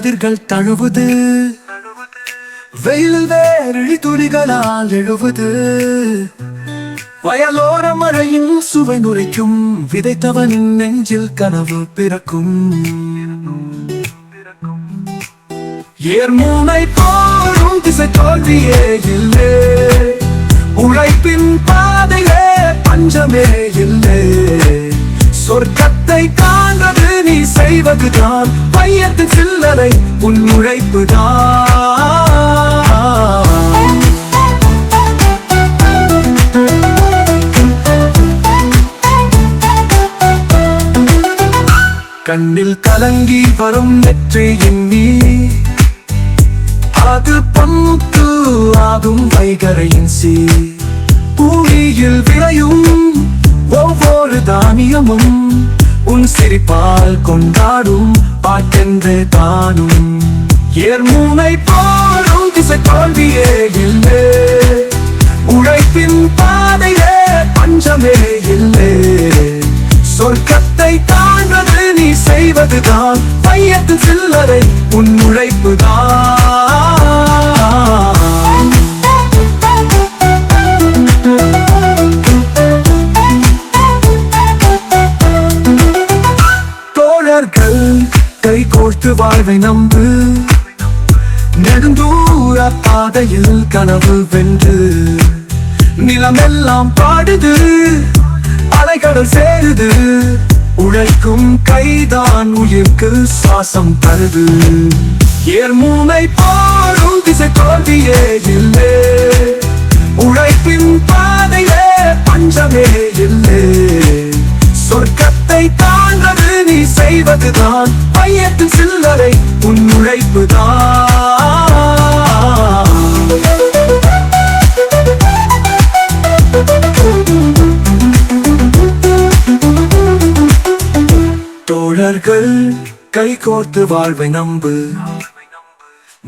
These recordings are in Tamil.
கதிர்கள் தழுவுது. வெயில் வேரழி துளிகளால் எழுவது. வயலோர மழையின் சுவை நுரைக்கும். விதைத்தவனின் நெஞ்சில் கனவு பிறக்கும். ஏர்மூனை போரும் திசை தோல்வியே இல்லை உழைப்பின் பாதையே பஞ்சமே இல்லை. சொர்க்கத்தை காண்றது செய்வதுதான் பையத்தின் சில்லறை உன் உழைப்புதான். கண்ணில் கலங்கி வரும் நெற்றியின் எண்ணி அது பங்கு ஆகும் வைகரையின் சீ பூமியில் விளையும் ஒவ்வொரு தானியமும். சிரிப்பால் கொண்டாடும் பாட்டென்று தானும். ஏர்மூனை போலும் திசை தோல்வியே இல்லை உழைப்பின் பாதையே பஞ்சமே இல்லை. சொர்க்கத்தை தாண்டது நீ செய்வதுதான் பையத்து சில்லறை உன் கை கோர்த்து வாழ்வை நம்பு. நெடுந்தூர பாதையில் கனவு வென்று. நிலமெல்லாம் பாடுது அலைகடல் சேருது. உழைக்கும் கைதான் உயிர்க்கு சுவாசம் தருது. ஏர்மூனை பாடும் திசை தோல்வியே இல்லை. செய்வதுதான் ஐயத்தின் சில்லறை உன் உழைப்புதான். தோழர்கள் கை கோர்த்து வாழ்வை நம்பு.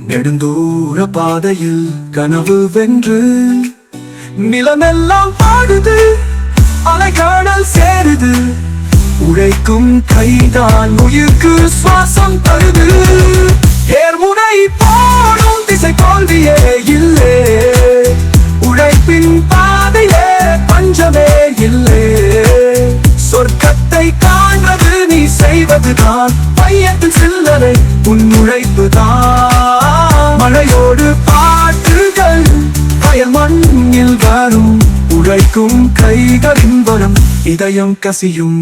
நெடுந்தூர பாதையில் கனவு வென்று. நிலமெல்லாம் பாடுது அலைகாடல் சேருது. உழைக்கும் கைதான் உயிர்க்கு சுவாசம் தருது. ஏர்முனை போடும் திசை தோல்வியே இல்லை. உழைப்பின் பாதையே பஞ்சமே இல்லை. சொர்க்கத்தை காண்பது நீ செய்வதுதான். பையத்தில் சில்லறை உன் உழைப்பு தான் மழையோடு பாட்டுகள் பயல் மண்ணில் வரும். உழைக்கும் கைகளின் வரம் இதயம் கசியும்.